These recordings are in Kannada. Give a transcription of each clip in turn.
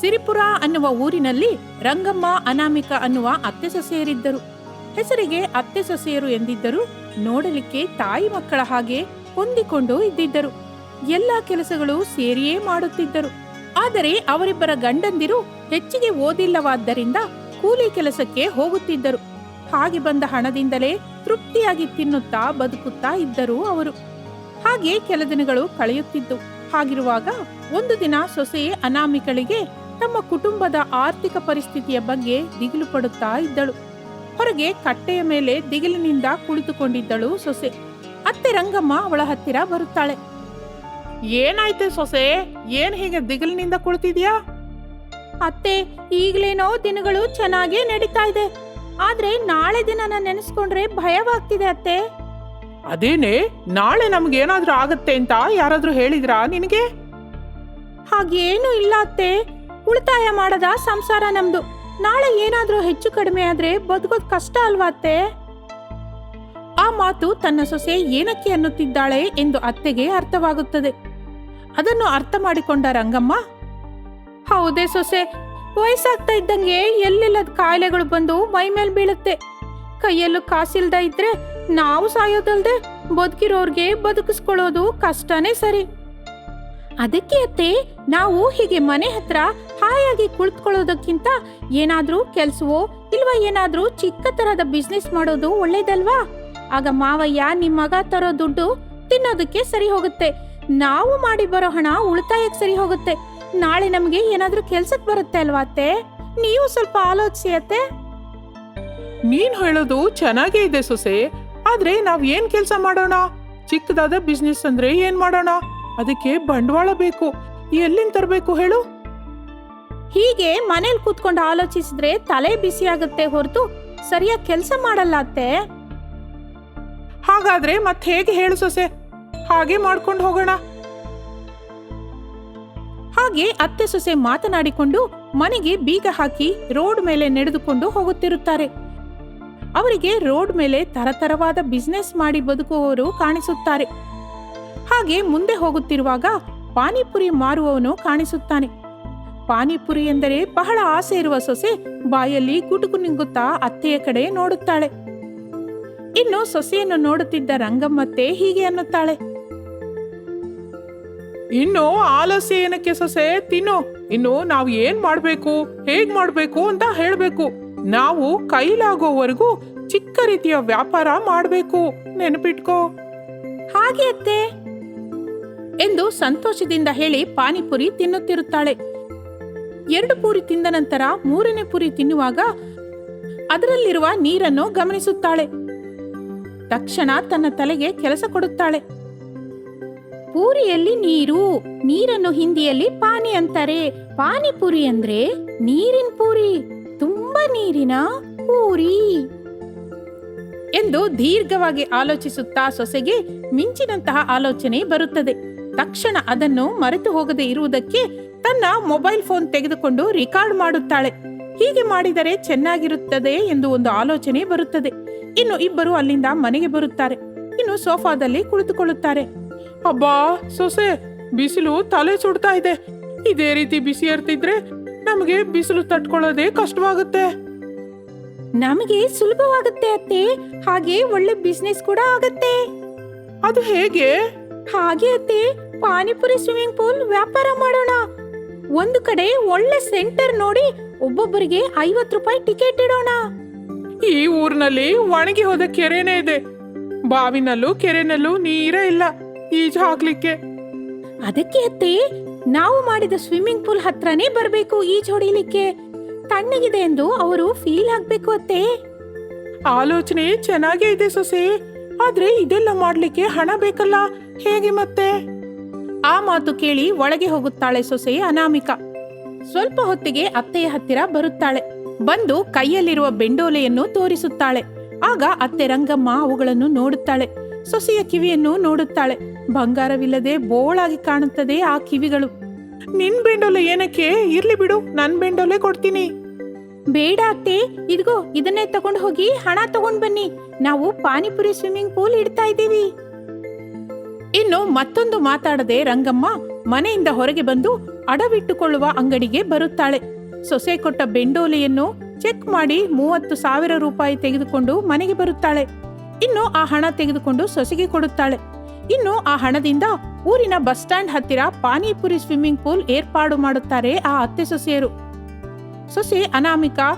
ಸಿರಿಪುರ ಅನ್ನುವ ಊರಿನಲ್ಲಿ ರಂಗಮ್ಮ, ಅನಾಮಿಕ ಅನ್ನುವ ಅತ್ತೆ ಸೊಸೆಯರಿದ್ದರು. ಹೆಸರಿಗೆ ಅತ್ತೆ ಸೊಸೆಯರು ಎಂದಿದ್ದರು ನೋಡಲಿಕ್ಕೆ ತಾಯಿ ಮಕ್ಕಳ ಹಾಗೆ ಹೊಂದಿಕೊಂಡು ಇದ್ದಿದ್ದರು. ಎಲ್ಲ ಕೆಲಸಗಳು ಸೇರಿಯೇ ಮಾಡುತ್ತಿದ್ದರು. ಆದರೆ ಅವರಿಬ್ಬರ ಗಂಡಂದಿರು ಹೆಚ್ಚಿಗೆ ಓದಿಲ್ಲವಾದ್ದರಿಂದ ಕೂಲಿ ಕೆಲಸಕ್ಕೆ ಹೋಗುತ್ತಿದ್ದರು. ಹಾಗೆ ಬಂದ ಹಣದಿಂದಲೇ ತೃಪ್ತಿಯಾಗಿ ತಿನ್ನುತ್ತಾ ಬದುಕುತ್ತಾ ಇದ್ದರು ಅವರು. ಹಾಗೆ ಕೆಲ ದಿನಗಳು ಕಳೆಯುತ್ತಿದ್ದು. ಹಾಗಿರುವಾಗ ಒಂದು ದಿನ ಸೊಸೆ ಅನಾಮಿಕಳಿಗೆ ತಮ್ಮ ಕುಟುಂಬದ ಆರ್ಥಿಕ ಪರಿಸ್ಥಿತಿಯ ಬಗ್ಗೆ ದಿಗಿಲು ಪಡುತ್ತಾ ಇದ್ದಳು. ಹೊರಗೆ ಕಟ್ಟೆಯ ಮೇಲೆ ದಿಗಿಲಿನಿಂದ ಕುಳಿತುಕೊಂಡಿದ್ದಳು ಸೊಸೆ. ಅತ್ತೆ ರಂಗಮ್ಮ ಅವಳ ಹತ್ತಿರ ಬರುತ್ತಾಳೆ. ಏನಾಯ್ತೆ ಸೊಸೆ? ಏನ್ ಹೀಗೆ ದಿಗಿಲಿನಿಂದ ಕುಳಿತಿದ್ಯಾ? ಅತ್ತೆ ಈಗ್ಲೇನೋ ದಿನಗಳು ಚೆನ್ನಾಗೇ ನಡೀತಾ ಇದೆ. ಆದ್ರೆ ನಾಳೆ ದಿನ ನಾನು ನೆನೆಸ್ಕೊಂಡ್ರೆ ಭಯವಾಗ್ತಿದೆ ಅತ್ತೆ. ಅದೇನೆ? ನಾಳೆ ನಮ್ಗೇನಾದ್ರೂ ಆಗತ್ತೆ ಅಂತ ಯಾರಾದ್ರೂ ಹೇಳಿದ್ರಾ ನಿನಗೆ? ಹಾಗೇನು ಇಲ್ಲ ಅತ್ತೆ. ಉಳಿತಾಯ ಮಾಡದ ಸಂಸಾರ ನಮ್ದು. ನಾಳೆ ಏನಾದರೂ ಹೆಚ್ಚು ಕಡಿಮೆ ಆದ್ರೆ ಬದುಕೋದ್ ಕಷ್ಟ ಅಲ್ವಾ ಅತ್ತೆ? ಆ ಮಾತು ತನ್ನ ಸೊಸೆ ಏನಕ್ಕೆ ಅನ್ನುತ್ತಿದ್ದಾಳೆ ಎಂದು ಅತ್ತೆಗೆ ಅರ್ಥವಾಗುತ್ತದೆ. ಅದನ್ನು ಅರ್ಥ ಮಾಡಿಕೊಂಡ ರಂಗಮ್ಮ, ಹೌದೇ ಸೊಸೆ, ವಯಸ್ಸಾಗ್ತಾ ಇದ್ದಂಗೆ ಎಲ್ಲಿಲ್ಲದ ಕಾಯಿಲೆಗಳು ಬಂದು ಮೈ ಮೇಲ್ ಬೀಳುತ್ತೆ. ಕೈಯಲ್ಲೂ ಕಾಸಿಲ್ದ ಇದ್ರೆ ನಾವು ಸಾಯೋದಲ್ದೆ ಬದುಕಿರೋರ್ಗೆ ಬದುಕಿಸ್ಕೊಳ್ಳೋದು ಕಷ್ಟನೇ ಸರಿ. ಅದಕ್ಕೆ ಅತ್ತೆ, ನಾವು ಹೀಗೆ ಮನೆ ಹತ್ರ ಹಾಯಾಗಿ ಕುಳಿತುಕೊಳ್ಳೋದಕ್ಕಿಂತ ಏನಾದ್ರೂ ಕೆಲ್ಸವೋ ಇಲ್ವಾ ಏನಾದ್ರೂ ಚಿಕ್ಕ ತರಹದ ಬಿಸ್ನೆಸ್ ಮಾಡೋದು ಒಳ್ಳೇದಲ್ವಾ? ಆಗ ಮಾವಯ್ಯ ನಿಮ್ಮ ಮಗ ತರೋ ದುಡ್ಡು ತಿನ್ನೋದಕ್ಕೆ ಸರಿ ಹೋಗುತ್ತೆ. ನಾವು ಮಾಡಿ ಬರೋ ಹಣ ಉಳಿತಾಯಕ್ಕೆ ಸರಿ ಹೋಗುತ್ತೆ. ನಾಳೆ ನಮಗೆ ಏನಾದ್ರೂ ಕೆಲ್ಸಕ್ಕೆ ಬರುತ್ತೆ ಅಲ್ವಾ ಅತ್ತೆ? ನೀವು ಸ್ವಲ್ಪ ಆಲೋಚಿಸಿ ಅತ್ತೆ. ನೀನ್ ಹೇಳೋದು ಚೆನ್ನಾಗೇ ಇದೆ ಸೊಸೆ. ಆದ್ರೆ ನಾವ್ ಏನ್ ಕೆಲ್ಸ ಮಾಡೋಣ? ಚಿಕ್ಕದಾದ ಬಿಸ್ನೆಸ್ ಅಂದ್ರೆ ಏನ್ ಮಾಡೋಣ? ಅದಕ್ಕೆ ಬಂಡವಾಳ ಬೇಕು. ಎಲ್ಲಿಂದ ತರಬೇಕು ಹೇಳು? ಹೀಗೆ ಮನೇಲಿ ಕೂತ್ಕೊಂಡು ಆಲೋಚಿಸಿದ್ರೆ ತಲೆ ಬಿಸಿ ಆಗುತ್ತೆ ಹೊರತು ಸರಿಯಾಗಿ ಕೆಲಸ ಮಾಡಲ್ಲ ಅತ್ತೆ. ಹಾಗಾದ್ರೆ ಮತ್ತೆ ಹೇಗೆ ಹೇಳು ಸೊಸೆ? ಹಾಗೆ ಮಾಡ್ಕೊಂಡು ಹೋಗೋಣ. ಹಾಗೆ ಅತ್ತೆ ಸೊಸೆ ಮಾತನಾಡಿಕೊಂಡು ಮನೆಗೆ ಬೀಗ ಹಾಕಿ ರೋಡ್ ಮೇಲೆ ನಡೆದುಕೊಂಡು ಹೋಗುತ್ತಿರುತ್ತಾರೆ. ಅವರಿಗೆ ರೋಡ್ ಮೇಲೆ ತರತರವಾದ ಬಿಸ್ನೆಸ್ ಮಾಡಿ ಬದುಕುವವರು ಕಾಣಿಸುತ್ತಾರೆ. ಹಾಗೆ ಮುಂದೆ ಹೋಗುತ್ತಿರುವಾಗ ಪಾನಿಪುರಿ ಮಾರುವವನು ಕಾಣಿಸುತ್ತಾನೆ. ಪಾನಿಪುರಿ ಎಂದರೆ ಬಹಳ ಆಸೆ ಇರುವ ಸೊಸೆ ಬಾಯಲ್ಲಿ ಗುಟುಕು ನಿಂಗುತ್ತಾ ಅತ್ತೆಯ ಕಡೆ ನೋಡುತ್ತಾಳೆ. ಇನ್ನು ಸೊಸೆಯನ್ನು ನೋಡುತ್ತಿದ್ದ ರಂಗಮ್ಮತ್ತೆ ಹೀಗೆ ಅನ್ನುತ್ತಾಳೆ. ಇನ್ನು ಆಲಸ್ಯ ಏನಕ್ಕೆ ಸೊಸೆ? ತಿನ್ನು. ಇನ್ನು ನಾವು ಏನ್ ಮಾಡ್ಬೇಕು? ಹೇಗ್ ಮಾಡ್ಬೇಕು ಅಂತ ಹೇಳ್ಬೇಕು. ನಾವು ಕೈಲಾಗೋವರೆಗೂ ಚಿಕ್ಕ ರೀತಿಯ ವ್ಯಾಪಾರ ಮಾಡ್ಬೇಕು. ನೆನಪಿಟ್ಕೋ. ಹಾಗೆ ಅತ್ತೆ. ಎಂದು ಸಂತೋಷದಿಂದ ಹೇಳಿ ಪಾನಿಪುರಿ ತಿನ್ನುತ್ತಿರುತ್ತಾಳೆ. ಎರಡು ಪೂರಿ ತಿಂದ ನಂತರ ಮೂರನೇ ಪುರಿ ತಿನ್ನುವಾಗ ಅದರಲ್ಲಿರುವ ನೀರನ್ನು ಗಮನಿಸುತ್ತಾಳೆ. ತಕ್ಷಣ ತನ್ನ ತಲೆಗೆ ಕೆಲಸ ಕೊಡುತ್ತಾಳೆ. ಪೂರಿಯಲ್ಲಿ ನೀರು, ನೀರನ್ನು ಹಿಂದಿಯಲ್ಲಿ ಪಾನಿ ಅಂತಾರೆ. ಪಾನಿಪುರಿ ಅಂದ್ರೆ ನೀರಿನ ಪೂರಿ, ತುಂಬಾ ನೀರಿನ ಪೂರಿ ಎಂದು ದೀರ್ಘವಾಗಿ ಆಲೋಚಿಸುತ್ತಾ ಸೊಸೆಗೆ ಮಿಂಚಿನಂತಹ ಆಲೋಚನೆ ಬರುತ್ತದೆ. ತಕ್ಷಣ ಅದನ್ನು ಮರೆತು ಹೋಗದೆ ಇರುವುದಕ್ಕೆ ತನ್ನ ಮೊಬೈಲ್ ಫೋನ್ ತೆಗೆದುಕೊಂಡು ರಿಕಾರ್ಡ್ ಮಾಡುತ್ತಾಳೆ. ಹೀಗೆ ಮಾಡಿದರೆ ಚೆನ್ನಾಗಿರುತ್ತದೆ ಎಂದು ಒಂದು ಆಲೋಚನೆ ಬರುತ್ತದೆ. ಇನ್ನು ಇಬ್ಬರು ಅಲ್ಲಿಂದ ಮನೆಗೆ ಬರುತ್ತಾರೆ. ಇನ್ನು ಸೋಫಾದಲ್ಲಿ ಕುಳಿತುಕೊಳ್ಳುತ್ತಾರೆ. ಅಬ್ಬಾ ಸೊಸೆ ಬಿಸಿಲು ತಲೆ ಸುಡ್ತಾ ಇದೆ. ಇದೇ ರೀತಿ ಬಿಸಿ ಇರ್ತಿದ್ರೆ ನಮಗೆ ಬಿಸಿಲು ತಟ್ಕೊಳ್ಳೋದೇ ಕಷ್ಟವಾಗುತ್ತೆ. ನಮಗೆ ಸುಲಭವಾಗುತ್ತೆ ಅತ್ತೆ. ಹಾಗೆ ಒಳ್ಳೆ ಬಿಸ್ನೆಸ್ ಕೂಡ ಆಗತ್ತೆ. ಅದು ಹೇಗೆ? ಹಾಗೆ ಅತ್ತೆ. ಪಾನಿಪುರಿ ಸ್ವಿಮ್ಮಿಂಗ್ ಪೂಲ್ ವ್ಯಾಪಾರ ಮಾಡೋಣ. ಒಂದು ಕಡೆ ಒಳ್ಳೆ ಸೆಂಟರ್ ನೋಡಿ ಒಬ್ಬೊಬ್ಬರಿಗೆ ಐವತ್ತು ರೂಪಾಯಿ ಟಿಕೆಟ್ ಇಡೋಣ. ಈ ಊರಿನಲ್ಲಿ ಒಣಗಿ ಹೋದ ಕೆರೆನೇ ಇದೆ. ಬಾವಿನಲ್ಲೂ ಕೆರೆನಲ್ಲೂ ನೀರೇ ಇಲ್ಲ. ಈಜು ಹಾಕ್ಲಿಕ್ಕೆ. ಅದಕ್ಕೆ ಅತ್ತೆ, ನಾವು ಮಾಡಿದ ಸ್ವಿಮ್ಮಿಂಗ್ ಪೂಲ್ ಹತ್ರನೇ ಬರಬೇಕು ಈಜು ಹೊಡಿಲಿಕ್ಕೆ. ತಣ್ಣಗಿದೆ ಎಂದು ಅವರು ಫೀಲ್ ಆಗ್ಬೇಕು ಅತ್ತೆ. ಆಲೋಚನೆ ಚೆನ್ನಾಗೇ ಇದೆ ಸೊಸೆ. ಆದ್ರೆ ಇದೆಲ್ಲ ಮಾಡ್ಲಿಕ್ಕೆ ಹಣ ಬೇಕಲ್ಲ. ಹೇಗೆ ಮತ್ತೆ? ಆ ಮಾತು ಕೇಳಿ ಒಳಗೆ ಹೋಗುತ್ತಾಳೆ ಸೊಸೆಯ ಅನಾಮಿಕ. ಸ್ವಲ್ಪ ಹೊತ್ತಿಗೆ ಅತ್ತೆಯ ಹತ್ತಿರ ಬರುತ್ತಾಳೆ. ಬಂದು ಕೈಯಲ್ಲಿರುವ ಬೆಂಡೋಲೆಯನ್ನು ತೋರಿಸುತ್ತಾಳೆ. ಆಗ ಅತ್ತೆ ರಂಗಮ್ಮ ಅವುಗಳನ್ನು ನೋಡುತ್ತಾಳೆ. ಸೊಸೆಯ ಕಿವಿಯನ್ನು ನೋಡುತ್ತಾಳೆ. ಬಂಗಾರವಿಲ್ಲದೆ ಬೋಳಾಗಿ ಕಾಣುತ್ತದೆ ಆ ಕಿವಿಗಳು. ನಿನ್ ಬೆಂಡೋಲೆ ಏನಕ್ಕೆ? ಇರ್ಲಿ ಬಿಡು, ನನ್ ಬೆಂಡೋಲೆ ಕೊಡ್ತೀನಿ. ಬೇಡ ಅತ್ತೆ, ಇದ್ಗೋ, ಇದನ್ನೇ ತಗೊಂಡು ಹೋಗಿ ಹಣ ತಗೊಂಡ್ ಬನ್ನಿ. ನಾವು ಪಾನಿಪುರಿ ಸ್ವಿಮ್ಮಿಂಗ್ ಪೂಲ್ ಇಡ್ತಾ ಇದ್ದೀವಿ. ಇನ್ನು ಮತ್ತೊಂದು ಮಾತಾಡದೆ ರಂಗಮ್ಮ ಮನೆಯಿಂದ ಹೊರಗೆ ಬಂದು ಅಡವಿಟ್ಟುಕೊಳ್ಳುವ ಅಂಗಡಿಗೆ ಬರುತ್ತಾಳೆ. ಸೊಸೆ ಕೊಟ್ಟ ಬೆಂಡೋಲಿಯನ್ನು ಚೆಕ್ ಮಾಡಿ ಮೂವತ್ತು ಸಾವಿರ ರೂಪಾಯಿ ತೆಗೆದುಕೊಂಡು ಮನೆಗೆ ಬರುತ್ತಾಳೆ. ಇನ್ನು ಆ ಹಣ ತೆಗೆದುಕೊಂಡು ಸೊಸೆಗೆ ಕೊಡುತ್ತಾಳೆ. ಇನ್ನು ಆ ಹಣದಿಂದ ಊರಿನ ಬಸ್ ಸ್ಟ್ಯಾಂಡ್ ಹತ್ತಿರ ಪಾನಿಪುರಿ ಸ್ವಿಮ್ಮಿಂಗ್ ಪೂಲ್ ಏರ್ಪಾಡು ಮಾಡುತ್ತಾರೆ ಆ ಅತ್ತೆ ಸೊಸೆಯರು. ಸೊಸೆ ಅನಾಮಿಕಾ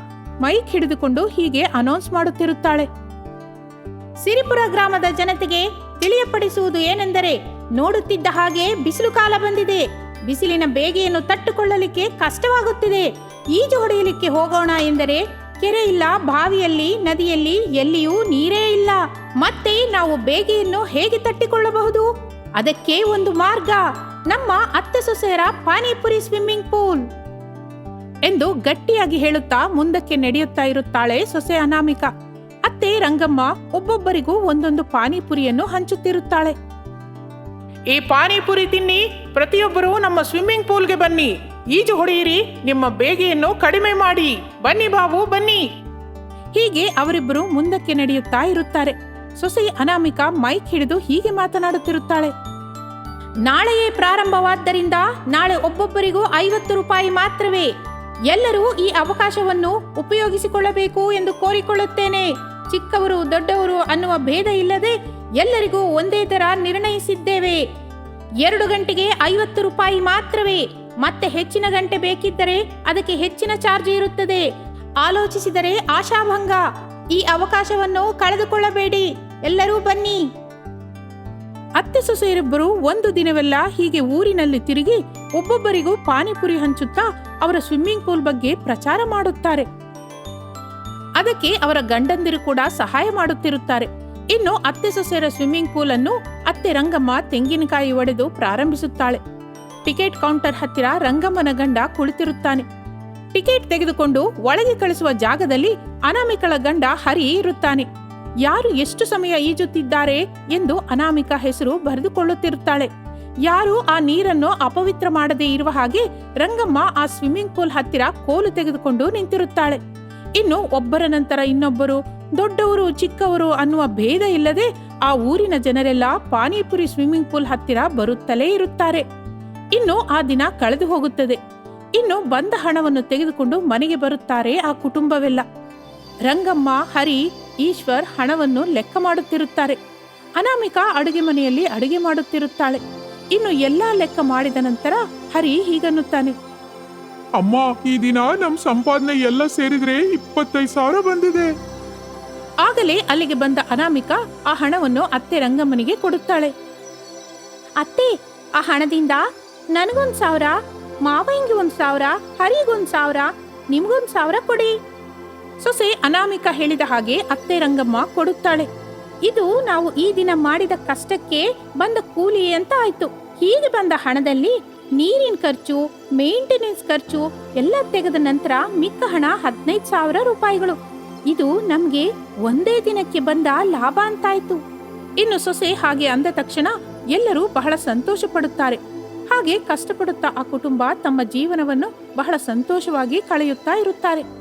ಮೈಕ್ ಹಿಡಿದುಕೊಂಡು ಹೀಗೆ ಅನೌನ್ಸ್ ಮಾಡುತ್ತಿರುತ್ತಾಳೆ. ಸಿರಿಪುರ ಗ್ರಾಮದ ಜನತೆಗೆ ತಿಳಿಯಪಡಿಸುವುದು ಏನೆಂದರೆ ನೋಡುತ್ತಿದ್ದ ಹಾಗೆ ಬಿಸಿಲು ಕಾಲ ಬಂದಿದೆ. ಬಿಸಿಲಿನ ಬೇಗೆಯನ್ನು ತಟ್ಟುಕೊಳ್ಳಲಿಕ್ಕೆ ಕಷ್ಟವಾಗುತ್ತಿದೆ. ಈಜು ಹೊಡೆಯಲಿಕ್ಕೆ ಹೋಗೋಣ ಎಂದರೆ ಕೆರೆ ಇಲ್ಲ, ಬಾವಿಯಲ್ಲಿ, ನದಿಯಲ್ಲಿ ಎಲ್ಲಿಯೂ ನೀರೇ ಇಲ್ಲ. ಮತ್ತೆ ನಾವು ಬೇಗೆಯನ್ನು ಹೇಗೆ ತಟ್ಟಿಕೊಳ್ಳಬಹುದು? ಅದಕ್ಕೆ ಒಂದು ಮಾರ್ಗ. ನಮ್ಮ ಅತ್ತ ಸೊಸೆಯರ ಪಾನಿಪುರಿ ಸ್ವಿಮ್ಮಿಂಗ್ ಪೂಲ್ ಎಂದು ಗಟ್ಟಿಯಾಗಿ ಹೇಳುತ್ತಾ ಮುಂದಕ್ಕೆ ನಡೆಯುತ್ತಾ ಇರುತ್ತಾಳೆ ಸೊಸೆ ಅನಾಮಿಕ. ರಂಗಮ್ಮ ಒಬ್ಬೊಬ್ಬರಿಗೂ ಒಂದೊಂದು ಪಾನಿಪುರಿಯನ್ನು ಹಂಚುತ್ತಿರುತ್ತಾಳೆ. ಈ ಪಾನಿಪುರಿ ತಿನ್ನಿ ಪ್ರತಿಯೊಬ್ಬರೂ ನಮ್ಮ ಸ್ವಿಮ್ಮಿಂಗ್ ಪೂಲ್ಗೆ ಬನ್ನಿ. ಈಜು ಹೊಡೆಯಿರಿ ನಿಮ್ಮ ಬೇಗೆಯನ್ನು ಕಡಿಮೆ ಮಾಡಿ. ಬನ್ನಿ ಬಾಬು ಬನ್ನಿ. ಹೀಗೆ ಅವರಿಬ್ಬರು ಮುಂದಕ್ಕೆ ನಡೆಯುತ್ತಾ ಇರುತ್ತಾರೆ. ಸೊಸೆ ಅನಾಮಿಕ ಮೈಕ್ ಹಿಡಿದು ಹೀಗೆ ಮಾತನಾಡುತ್ತಿರುತ್ತಾಳೆ. ನಾಳೆಯೇ ಪ್ರಾರಂಭವಾದ್ದರಿಂದ ನಾಳೆ ಒಬ್ಬೊಬ್ಬರಿಗೂ ಐವತ್ತು ರೂಪಾಯಿ ಮಾತ್ರವೇ. ಎಲ್ಲರೂ ಈ ಅವಕಾಶವನ್ನು ಉಪಯೋಗಿಸಿಕೊಳ್ಳಬೇಕು ಎಂದು ಕೋರಿಕೊಳ್ಳುತ್ತೇನೆ. ಚಿಕ್ಕವರು ದೊಡ್ಡವರು ಅನ್ನುವ ಭೇದ ಇಲ್ಲದೆ ಎಲ್ಲರಿಗೂ ಒಂದೇ ತರ ನಿರ್ಣಯಿಸಿದ್ದೇವೆ. ಎರಡು ಗಂಟೆಗೆ ಐವತ್ತು ರೂಪಾಯಿ ಮಾತ್ರವೇ. ಮತ್ತೆ ಹೆಚ್ಚಿನ ಗಂಟೆ ಬೇಕಿದ್ದರೆ ಅದಕ್ಕೆ ಹೆಚ್ಚಿನ ಚಾರ್ಜ್ ಇರುತ್ತದೆ. ಆಲೋಚಿಸಿದರೆ ಆಶಾಭಂಗ. ಈ ಅವಕಾಶವನ್ನು ಕಳೆದುಕೊಳ್ಳಬೇಡಿ. ಎಲ್ಲರೂ ಬನ್ನಿ. ಅತ್ತೆ ಸೊಸೆಯರಿಬ್ಬರು ಒಂದು ದಿನವೆಲ್ಲ ಹೀಗೆ ಊರಿನಲ್ಲಿ ತಿರುಗಿ ಒಬ್ಬೊಬ್ಬರಿಗೂ ಪಾನಿಪುರಿ ಹಂಚುತ್ತಾ ಅವರ ಸ್ವಿಮ್ಮಿಂಗ್ ಪೂಲ್ ಬಗ್ಗೆ ಪ್ರಚಾರ ಮಾಡುತ್ತಾರೆ. ಅದಕ್ಕೆ ಅವರ ಗಂಡಂದಿರು ಕೂಡ ಸಹಾಯ ಮಾಡುತ್ತಿರುತ್ತಾರೆ. ಇನ್ನು ಅತ್ತೆ ಸೊಸೆಯರ ಸ್ವಿಮ್ಮಿಂಗ್ ಪೂಲ್ ಅನ್ನು ಅತ್ತೆ ರಂಗಮ್ಮ ತೆಂಗಿನಕಾಯಿ ಒಡೆದು ಪ್ರಾರಂಭಿಸುತ್ತಾಳೆ. ಟಿಕೆಟ್ ಕೌಂಟರ್ ಹತ್ತಿರ ರಂಗಮ್ಮನ ಗಂಡ ಕುಳಿತಿರುತ್ತಾನೆ. ಟಿಕೆಟ್ ತೆಗೆದುಕೊಂಡು ಒಳಗೆ ಕಳಿಸುವ ಜಾಗದಲ್ಲಿ ಅನಾಮಿಕಳ ಗಂಡ ಹರಿ ಇರುತ್ತಾನೆ. ಯಾರು ಎಷ್ಟು ಸಮಯ ಈಜುತ್ತಿದ್ದಾರೆ ಎಂದು ಅನಾಮಿಕ ಹೆಸರು ಬರೆದುಕೊಳ್ಳುತ್ತಿರುತ್ತಾಳೆ. ಯಾರು ಆ ನೀರನ್ನು ಅಪವಿತ್ರ ಮಾಡದೇ ಇರುವ ಹಾಗೆ ರಂಗಮ್ಮ ಆ ಸ್ವಿಮ್ಮಿಂಗ್ ಪೂಲ್ ಹತ್ತಿರ ಕೋಲು ತೆಗೆದುಕೊಂಡು ನಿಂತಿರುತ್ತಾಳೆ. ಇನ್ನು ಒಬ್ಬರ ನಂತರ ಇನ್ನೊಬ್ಬರು, ದೊಡ್ಡವರು, ಚಿಕ್ಕವರು ಅನ್ನುವ ಭೇದ ಇಲ್ಲದೆ ಆ ಊರಿನ ಜನರೆಲ್ಲ ಪಾನಿಪುರಿ ಸ್ವಿಮ್ಮಿಂಗ್ ಪೂಲ್ ಹತ್ತಿರ ಬರುತ್ತಲೇ ಇರುತ್ತಾರೆ. ಇನ್ನು ಆ ದಿನ ಕಳೆದು ಹೋಗುತ್ತದೆ. ಇನ್ನು ಬಂದ ಹಣವನ್ನು ತೆಗೆದುಕೊಂಡು ಮನೆಗೆ ಬರುತ್ತಾರೆ ಆ ಕುಟುಂಬವೆಲ್ಲ. ರಂಗಮ್ಮ, ಹರಿ, ಈಶ್ವರ್ ಹಣವನ್ನು ಲೆಕ್ಕ ಮಾಡುತ್ತಿರುತ್ತಾರೆ. ಅನಾಮಿಕಾ ಅಡುಗೆ ಮನೆಯಲ್ಲಿ ಅಡುಗೆ ಮಾಡುತ್ತಿರುತ್ತಾಳೆ. ಇನ್ನು ಎಲ್ಲಾ ಲೆಕ್ಕ ಮಾಡಿದ ನಂತರ ಹರಿ ಹೀಗನ್ನುತ್ತಾನೆ. ಅಮ್ಮ, ಈ ದಿನ ನಮ್ ಸಂಪಾದನೆ ಎಲ್ಲ ಸೇರಿದ್ರೆ ಇಪ್ಪತ್ತೈದು ಸಾವಿರ ಬಂದಿದೆ. ಆಗಲೇ ಅಲ್ಲಿಗೆ ಬಂದ ಅನಾಮಿಕ ಆ ಹಣವನ್ನು ಅತ್ತೆ ರಂಗಮ್ಮನಿಗೆ ಕೊಡುತ್ತಾಳೆ. ಅತ್ತೆ, ಆ ಹಣದಿಂದ ನನಗೊಂದ್ ಸಾವಿರ ಮಾವಯ್ಯಂಗೆ ಒಂದ್ ಸಾವಿರ, ಹರಿಗೊಂದ್ ಸಾವಿರ, ನಿಮ್ಗೊಂದ್ ಸಾವಿರ ಕೊಡಿ. ಸೊಸೆ ಅನಾಮಿಕ ಹೇಳಿದ ಹಾಗೆ ಅತ್ತೆ ರಂಗಮ್ಮ ಕೊಡುತ್ತಾಳೆ. ಇದು ನಾವು ಈ ದಿನ ಮಾಡಿದ ಕಷ್ಟಕ್ಕೆ ಬಂದ ಕೂಲಿ ಅಂತ ಆಯ್ತು. ಹೀಗೆ ಬಂದ ಹಣದಲ್ಲಿ ನೀರಿನ ಖರ್ಚು ಮೇಂಟೆನೆನ್ಸ್ ಖರ್ಚು ಎಲ್ಲ ತೆಗೆದ ನಂತರ ಮಿಕ್ಕ ಹಣ ಹದಿನೈದು ಸಾವಿರ ರೂಪಾಯಿಗಳು. ಇದು ನಮ್ಗೆ ಒಂದೇ ದಿನಕ್ಕೆ ಬಂದ ಲಾಭ ಅಂತಾಯ್ತು. ಇನ್ನು ಸೊಸೆ ಹಾಗೆ ಅಂದ ತಕ್ಷಣ ಎಲ್ಲರೂ ಬಹಳ ಸಂತೋಷ ಪಡುತ್ತಾರೆ. ಹಾಗೆ ಕಷ್ಟಪಡುತ್ತಾ ಆ ಕುಟುಂಬ ತಮ್ಮ ಜೀವನವನ್ನು ಬಹಳ ಸಂತೋಷವಾಗಿ ಕಳೆಯುತ್ತಾ ಇರುತ್ತಾರೆ.